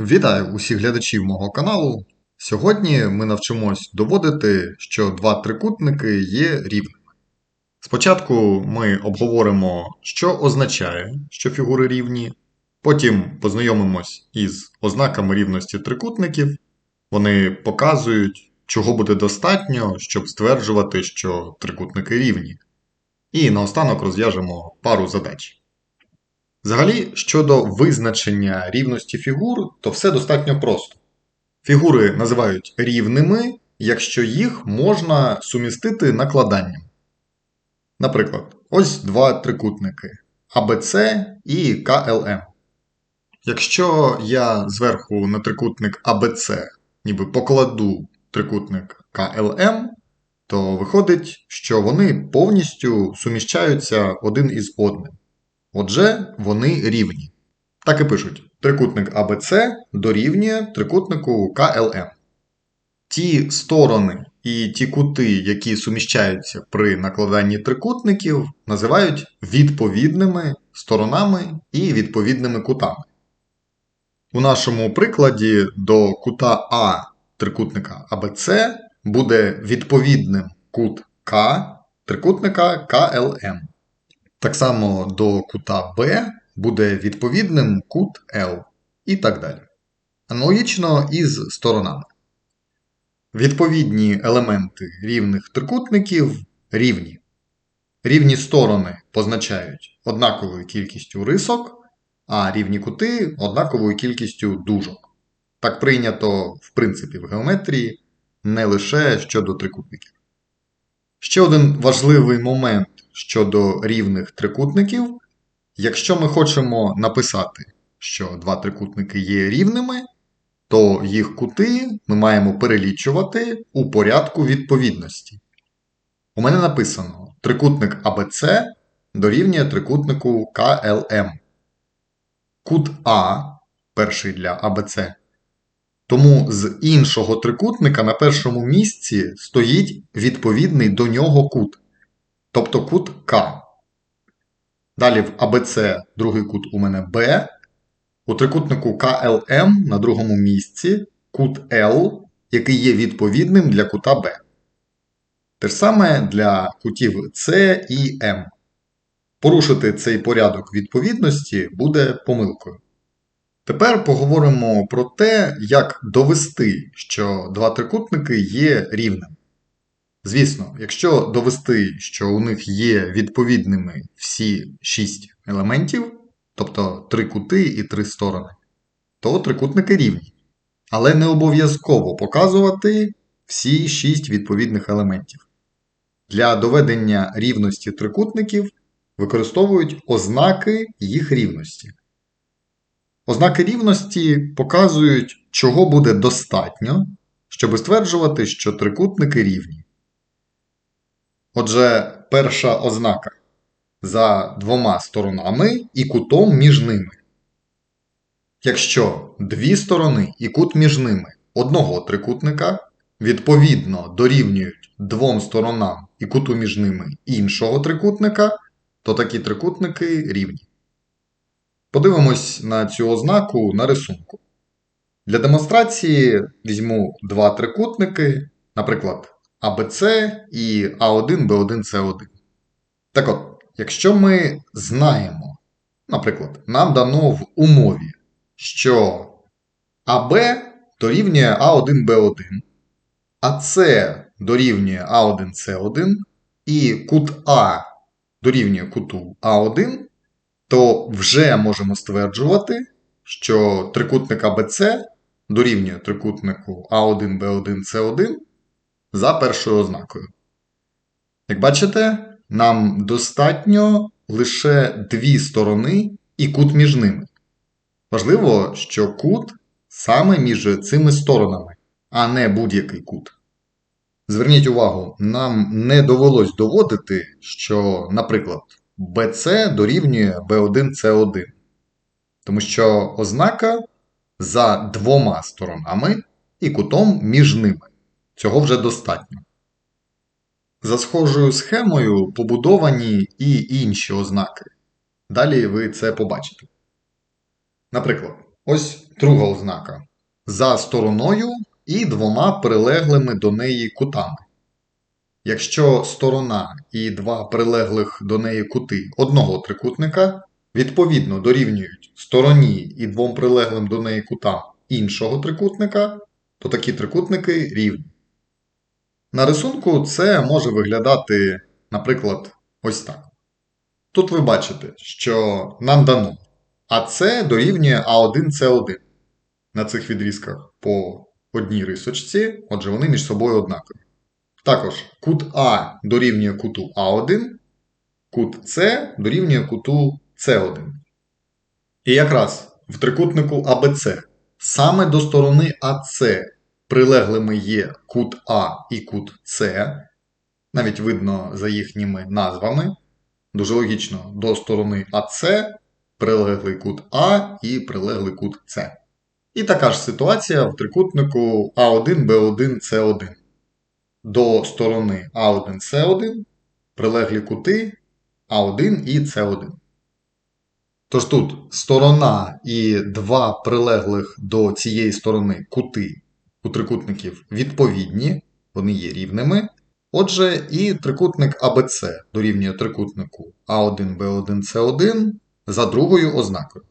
Вітаю усіх глядачів мого каналу. Сьогодні ми навчимось доводити, що два трикутники є рівними. Спочатку ми обговоримо, що означає, що фігури рівні, потім познайомимось із ознаками рівності трикутників. Вони показують, чого буде достатньо, щоб стверджувати, що трикутники рівні. І наостанок розв'яжемо пару задач. Взагалі, щодо визначення рівності фігур, то все достатньо просто. Фігури називають рівними, якщо їх можна сумістити накладанням. Наприклад, ось два трикутники ABC і KLM. Якщо я зверху на трикутник ABC ніби покладу трикутник KLM, то виходить, що вони повністю суміщаються один із одним. Отже, вони рівні. Так і пишуть: трикутник ABC дорівнює трикутнику KLM. Ті сторони і ті кути, які суміщаються при накладанні трикутників, називають відповідними сторонами і відповідними кутами. У нашому прикладі до кута А трикутника ABC буде відповідним кут К трикутника KLM. Так само до кута Б буде відповідним кут L і так далі. Аналогічно із сторонами. Відповідні елементи рівних трикутників рівні. Рівні сторони позначають однаковою кількістю рисок, а рівні кути однаковою кількістю дужок. Так прийнято, в принципі, в геометрії не лише щодо трикутників. Ще один важливий момент щодо рівних трикутників. Якщо ми хочемо написати, що два трикутники є рівними, то їх кути ми маємо перелічувати у порядку відповідності. У мене написано трикутник ABC дорівнює трикутнику KLM. Кут А, перший для ABC. Тому з іншого трикутника на першому місці стоїть відповідний до нього кут тобто кут К. Далі в АБЦ другий кут у мене Б. У трикутнику КЛМ на другому місці кут Л, який є відповідним для кута Б. Те ж саме для кутів С і М. Порушити цей порядок відповідності буде помилкою. Тепер поговоримо про те, як довести, що два трикутники є рівними. Звісно, якщо довести, що у них є відповідними всі шість елементів, тобто три кути і три сторони, то трикутники рівні. Але не обов'язково показувати всі шість відповідних елементів. Для доведення рівності трикутників використовують ознаки їх рівності. Ознаки рівності показують, чого буде достатньо, щоб стверджувати, що трикутники рівні. Отже, перша ознака за двома сторонами і кутом між ними. Якщо дві сторони і кут між ними одного трикутника відповідно дорівнюють двом сторонам і куту між ними іншого трикутника, то такі трикутники рівні. Подивимось на цю ознаку на рисунку. Для демонстрації візьму два трикутники, наприклад, АБЦ і А1, Б1, С1. Так от, якщо ми знаємо, наприклад, нам дано в умові, що АБ дорівнює А1, Б1, а С дорівнює А1, С1, і кут А дорівнює куту А1, то вже можемо стверджувати, що трикутник АБЦ дорівнює трикутнику А1, Б1, С1 за першою ознакою. Як бачите, нам достатньо лише дві сторони і кут між ними. Важливо, що кут саме між цими сторонами, а не будь-який кут. Зверніть увагу, нам не довелось доводити, що, наприклад, BC дорівнює B1C1, тому що ознака за двома сторонами і кутом між ними. Цього вже достатньо. За схожою схемою побудовані і інші ознаки. Далі ви це побачите. Наприклад, ось Друга ознака. За стороною і двома прилеглими до неї кутами. Якщо сторона і два прилеглих до неї кути одного трикутника відповідно дорівнюють стороні і двом прилеглим до неї кутам іншого трикутника, то такі трикутники рівні. На рисунку це може виглядати, наприклад, ось так. Тут ви бачите, що нам дано АС дорівнює А1С1 на цих відрізках по одній рисочці, отже, вони між собою однакові. Також кут А дорівнює куту А1, кут С дорівнює куту С1. І якраз в трикутнику АБЦ саме до сторони АС прилеглими є кут А і кут С, навіть видно за їхніми назвами. Дуже логічно, до сторони АС прилеглий кут А і прилеглий кут С. І така ж ситуація в трикутнику А1, Б1, С1. До сторони А1, С1 прилеглі кути А1 і С1. Тож тут сторона і два прилеглих до цієї сторони кути у трикутників відповідні, вони є рівними. Отже, і трикутник АБЦ дорівнює трикутнику А1, Б1, С1 за другою ознакою.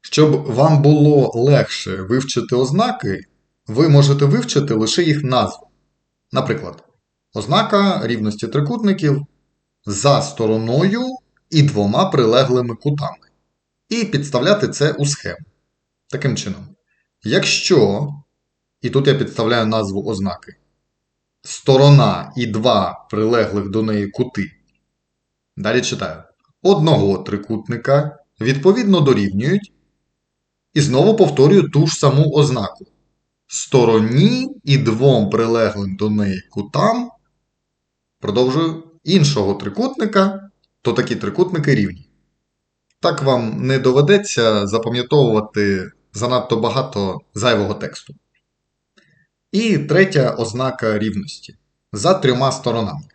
Щоб вам було легше вивчити ознаки, ви можете вивчити лише їх назву. Наприклад, ознака рівності трикутників за стороною і двома прилеглими кутами. І підставляти це у схему. Таким чином, якщо, і тут я підставляю назву ознаки, сторона і два прилеглих до неї кути. Далі читаю. Одного трикутника відповідно дорівнюють. І знову повторюю ту ж саму ознаку. Стороні і двом прилеглим до неї кутам. Продовжую іншого трикутника, то такі трикутники рівні. Так вам не доведеться запам'ятовувати занадто багато зайвого тексту. І третя ознака рівності за трьома сторонами.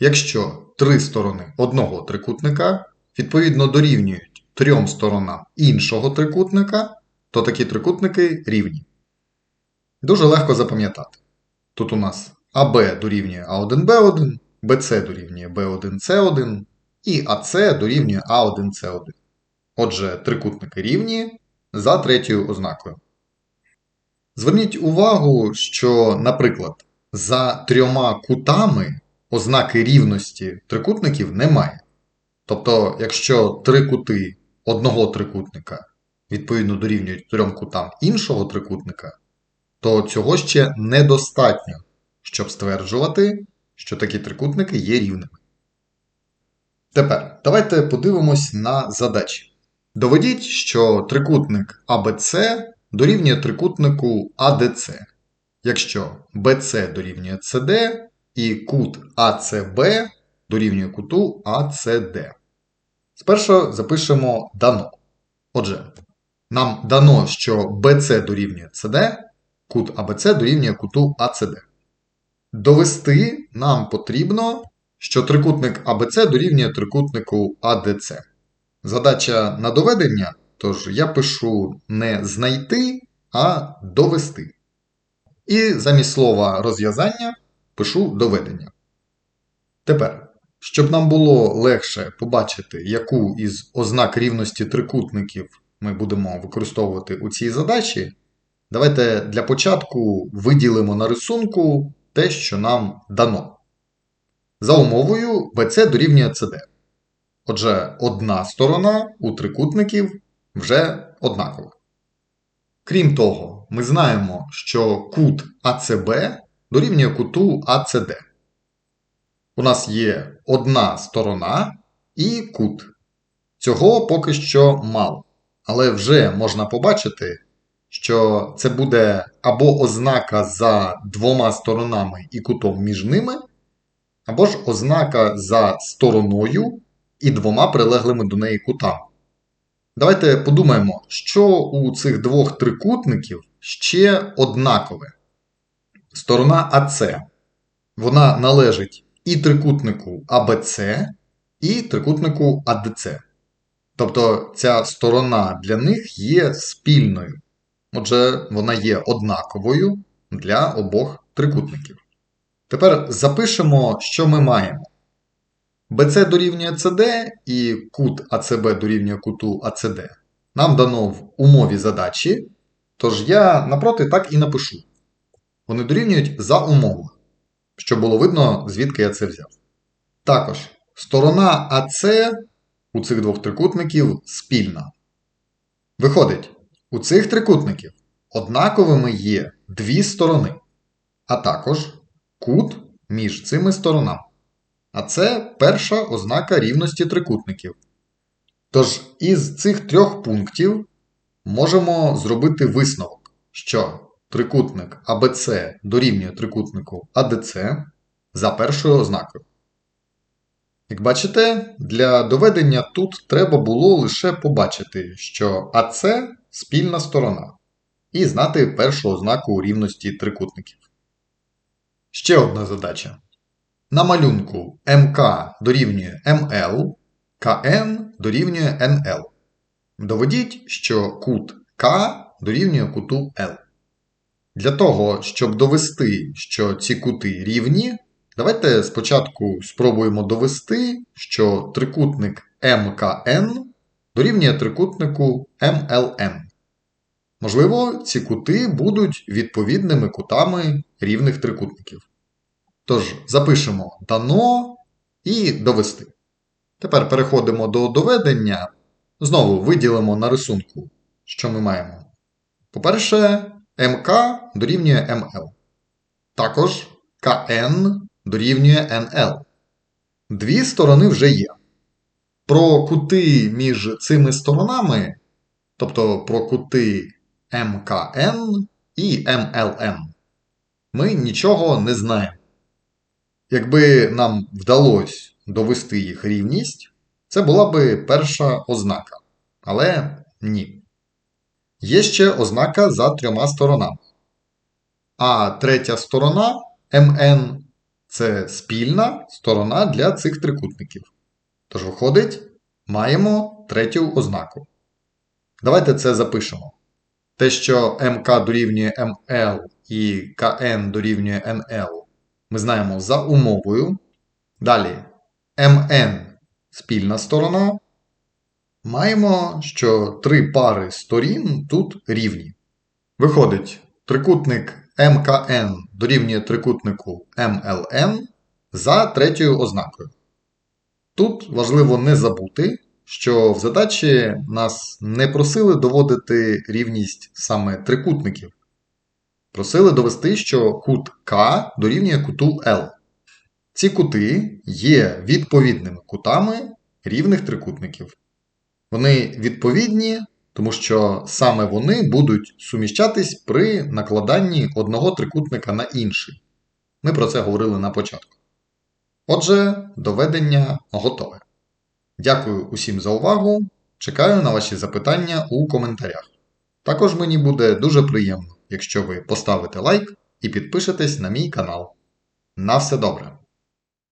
Якщо три сторони одного трикутника відповідно дорівнюють трьом сторонам іншого трикутника, то такі трикутники рівні. Дуже легко запам'ятати. Тут у нас АБ дорівнює А1Б1, БЦ дорівнює Б1С1 і АС дорівнює А1С1. Отже, трикутники рівні за третьою ознакою. Зверніть увагу, що, наприклад, за трьома кутами ознаки рівності трикутників немає. Тобто, якщо три кути одного трикутника відповідно дорівнюють трьом кутам іншого трикутника, то цього ще недостатньо, щоб стверджувати, що такі трикутники є рівними. Тепер давайте подивимось на задачі. Доведіть, що трикутник ABC дорівнює трикутнику ADC, якщо BC дорівнює CD і кут ACB дорівнює куту ACD. Спершу запишемо дано. Отже, нам дано, що BC дорівнює CD, кут ABC дорівнює куту ACD. Довести нам потрібно, що трикутник ABC дорівнює трикутнику ADC. Задача на доведення, тож я пишу не знайти, а довести. І замість слова розв'язання пишу доведення. Тепер, щоб нам було легше побачити, яку із ознак рівності трикутників ми будемо використовувати у цій задачі, давайте для початку виділимо на рисунку те, що нам дано. За умовою BC дорівнює CD. Отже, одна сторона у трикутників вже однакова. Крім того, ми знаємо, що кут АЦБ дорівнює куту АЦД. У нас є одна сторона і кут. Цього поки що мало. Але вже можна побачити, що це буде або ознака за двома сторонами і кутом між ними, або ж ознака за стороною і двома прилеглими до неї кутами. Давайте подумаємо, що у цих двох трикутників ще однакове. Сторона АС. Вона належить і трикутнику АБЦ, і трикутнику АДЦ. Тобто ця сторона для них є спільною. Отже, вона є однаковою для обох трикутників. Тепер запишемо, що ми маємо. BC дорівнює CD і кут АЦБ дорівнює куту АЦД. Нам дано в умові задачі, тож я напроти так і напишу. Вони дорівнюють за умови, щоб було видно, звідки я це взяв. Також сторона АЦ у цих двох трикутників спільна. Виходить, у цих трикутників однаковими є дві сторони, а також кут між цими сторонами. А це перша ознака рівності трикутників. Тож із цих трьох пунктів можемо зробити висновок, що трикутник АБЦ дорівнює трикутнику АДЦ за першою ознакою. Як бачите, для доведення тут треба було лише побачити, що АЦ спільна сторона, і знати першу ознаку рівності трикутників. Ще одна задача. На малюнку МК дорівнює МЛ, КН дорівнює НЛ. Доведіть, що кут К дорівнює куту Л. Для того, щоб довести, що ці кути рівні, давайте спочатку спробуємо довести, що трикутник МКН дорівнює трикутнику МЛН. Можливо, ці кути будуть відповідними кутами рівних трикутників. Тож, запишемо дано і довести. Тепер переходимо до доведення. Знову виділимо на рисунку, що ми маємо. По-перше, МК дорівнює МЛ. Також КН дорівнює НЛ. Дві сторони вже є. Про кути між цими сторонами, тобто про кути МКН і МЛН, ми нічого не знаємо. Якби нам вдалося довести їх рівність, це була би перша ознака. Але ні. Є ще ознака за трьома сторонами. А третя сторона МН це спільна сторона для цих трикутників. Тож, виходить, маємо третю ознаку. Давайте це запишемо. Те, що МК дорівнює МЛ і КН дорівнює НЛ, ми знаємо за умовою. Далі МН спільна сторона. Маємо, що три пари сторін тут рівні. Виходить, трикутник МКН дорівнює трикутнику МЛН за третьою ознакою. Тут важливо не забути, що в задачі нас не просили доводити рівність саме трикутників. Просили довести, що кут К дорівнює куту L. Ці кути є відповідними кутами рівних трикутників. Вони відповідні, тому що саме вони будуть суміщатись при накладанні одного трикутника на інший. Ми про це говорили на початку. Отже, доведення готове. Дякую усім за увагу. Чекаю на ваші запитання у коментарях. Також мені буде дуже приємно, якщо ви поставите лайк і підпишетесь на мій канал. На все добре!